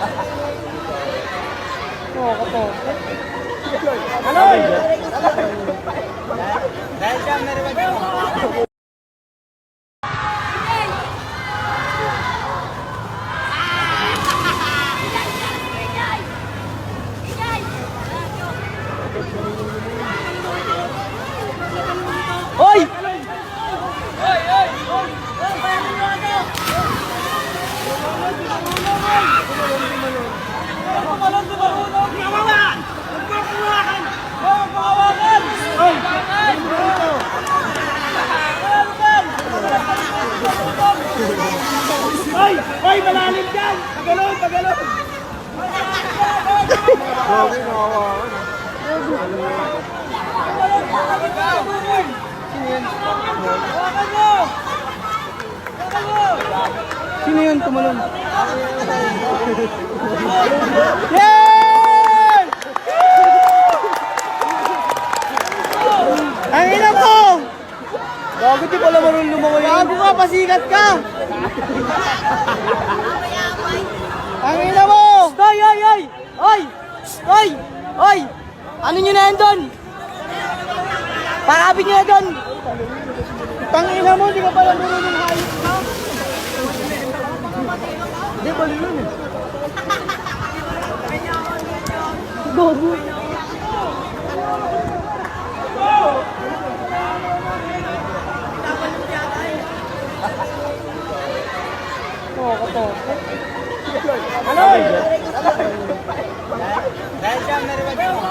Oo, kapo. Dahil siya meron ba Hoy! Ay! Ay! Malalim dyan! Pagalon! Pagalon! Sino yun tumalon? Yay! Ang ina mo! Gago di pala marunong lumawa yun. Gago ka, pasikat ka! Hoy! Hoy! Ano nyo na yan doon? Pakabit nyo na doon! Tangina mo, hindi ka pala meron ng hayop na. Hindi, bali yun eh. Gogo. Oh, ano? Ano? Merhaba.